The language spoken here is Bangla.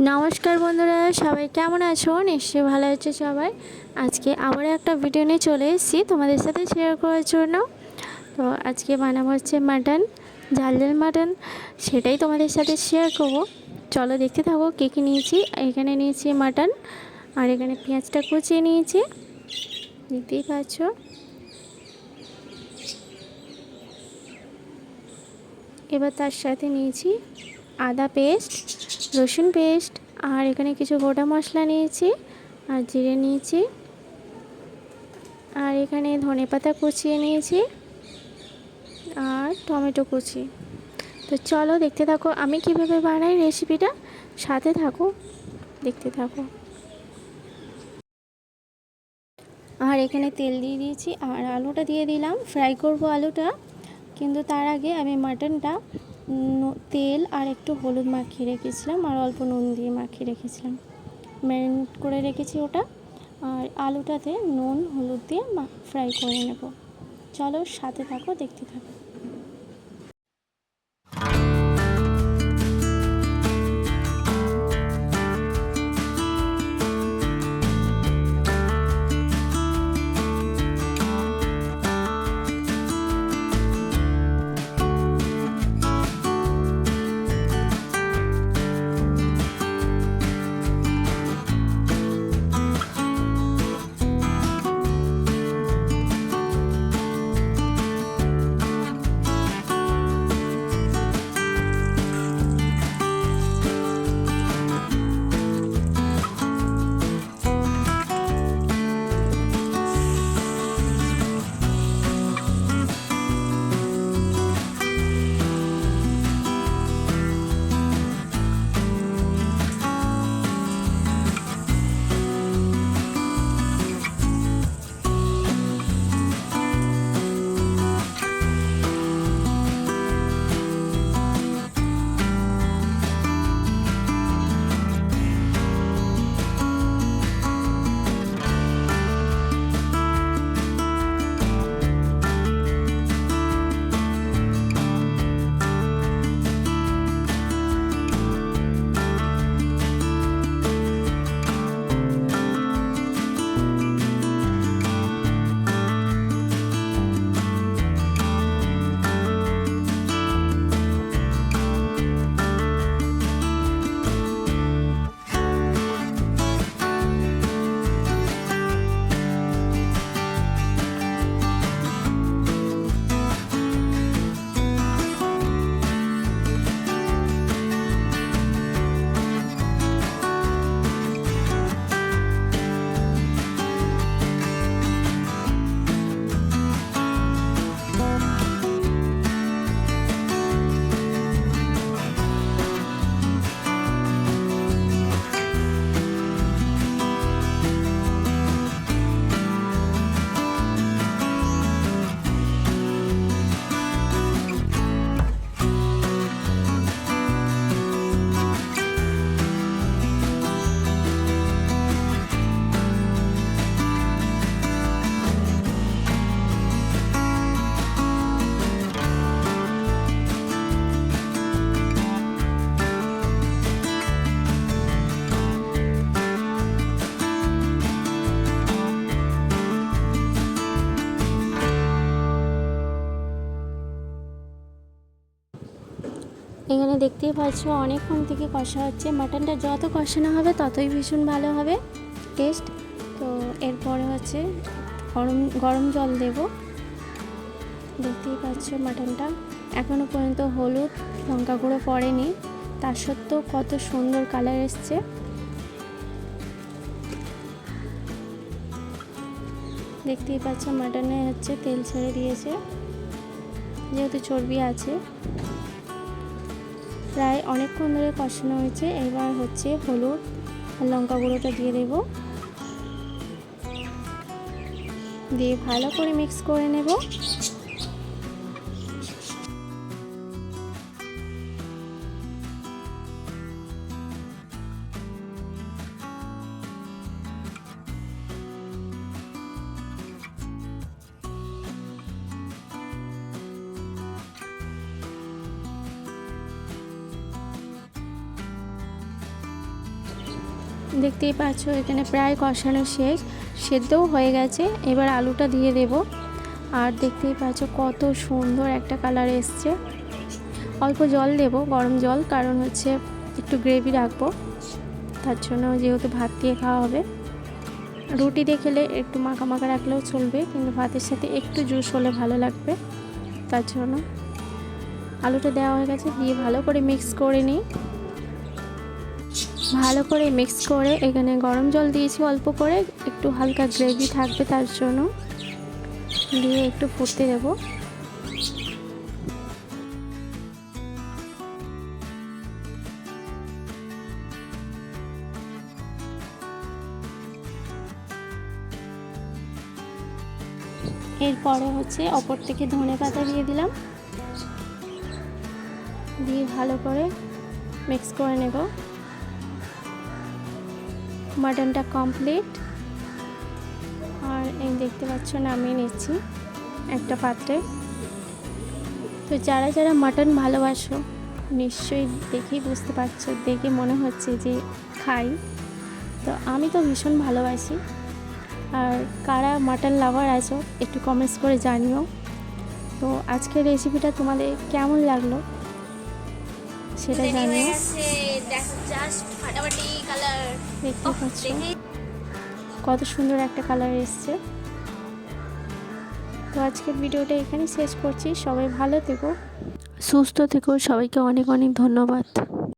নমস্কার বন্ধুরা, সবাই কেমন আছো? নিশ্চয়ই ভালো আছো সবাই। আজকে আবার একটা ভিডিও নিয়ে চলে এসেছি তোমাদের সাথে শেয়ার করার জন্য। তো আজকে বানাবো হচ্ছে মাটন ঝাল ঝাল মাটন সেটাই তোমাদের সাথে শেয়ার করব। চলো দেখতে থাকো কী কী নিয়েছি। এখানে নিয়েছি মাটন আর এখানে পেঁয়াজটা কুচিয়ে নিয়েছি। দেখতেই পাচ্ছ। এবার তার সাথে নিয়েছি আদা পেস্ট। রসুন পেস্ট। আর এখানে কিছু গোটা মশলা নিয়েছি আর জিরে নিয়েছি। আর এখানে ধনে পাতা কুচিয়ে নিয়েছি আর টমেটো কুচি। তো চলো দেখতে থাকো আমি কীভাবে বানাই রেসিপিটা। সাথে থাকো, দেখতে থাকো। আর এখানে তেল দিয়ে দিয়েছি আর আলুটা দিয়ে দিলাম। ফ্রাই করব আলুটা। কিন্তু তার আগে আমি মাটনটা তেল আর একটু হলুদ মাখিয়ে রেখেছিলাম আর অল্প নুন দিয়ে মাখিয়ে রেখেছিলাম। ম্যারিনেট করে রেখেছি ওটা আর আলুটাতে নুন, হলুদ দিয়ে ফ্রাই করে নেব। চলো সাথে থাকো, দেখতে থাকো। এখানে দেখতেই পাচ্ছ অনেকক্ষণ থেকে কষা হচ্ছে। মাটনটা যত কষানো হবে ততই ভীষণ ভালো হবে। টেস্ট তো এরপরে হচ্ছে গরম গরম জল দেব। দেখতেই পাচ্ছ মাটনটা। এখনও পর্যন্ত হলুদ, লঙ্কা গুঁড়ো পড়েনি। তার সত্ত্বেও কত সুন্দর কালার এসছে। দেখতেই পাচ্ছ মাটনে হচ্ছে তেল ছেড়ে দিয়েছে। যেহেতু চর্বি আছে। প্রায় অনেকক্ষণ ধরে কষানো হয়েছে। এবার হচ্ছে হলুদ লঙ্কা গুঁড়োটা দিয়ে দেব। দিয়ে ভালো করে মিক্স করে নেব। দেখতেই পাচ্ছ, এখানে প্রায় কষানো শেষ। সেদ্ধও হয়ে গেছে, এবার আলুটা দিয়ে দেব। আর দেখতেই পাচ্ছ কত সুন্দর একটা কালার এসছে। অল্প জল দেব, গরম জল, কারণ হচ্ছে একটু গ্রেভি রাখব। তার জন্য যেহেতু ভাত দিয়ে খাওয়া হবে। রুটি দিয়ে খেলে একটু মাখা মাখা রাখলেও চলবে, কিন্তু ভাতের সাথে একটু জুস হলে ভালো লাগবে। তার জন্য আলুটা দেওয়া হয়ে গেছে, দিয়ে ভালো করে মিক্স করে নিই। ভালো করে মিক্স করে এখানে গরম জল দিয়েছি অল্প করে, একটু হালকা গ্রেভি থাকবে তার জন্য। দিয়ে একটু ফুটতে দেবো। এরপরে হচ্ছে অপর থেকে ধনে পাতা দিয়ে দিলাম। দিয়ে ভালো করে মিক্স করে নেব। মাটনটা কমপ্লিট আর এই দেখতে পাচ্ছ নামিয়ে নিচ্ছি একটা পাত্রে। তো যারা যারা মাটন ভালোবাসো নিশ্চয়ই দেখেই বুঝতে পারছ দেখে মনে হচ্ছে যে খাই। তো আমি তো ভীষণ ভালোবাসি। আর কারা মাটন লাভার আছো একটু কমেন্টস করে জানিও। তো আজকের রেসিপিটা তোমাদের কেমন লাগল? সেটা জানিও। দেখো জাস্ট ফাটাফাটি কালার দেখতে পাচ্ছ? কত সুন্দর একটা কালার এসছে। তো আজকের ভিডিওটা এখানে শেষ করছি। সবাই ভালো থেকো সুস্থ থেকো। সবাইকে অনেক অনেক ধন্যবাদ।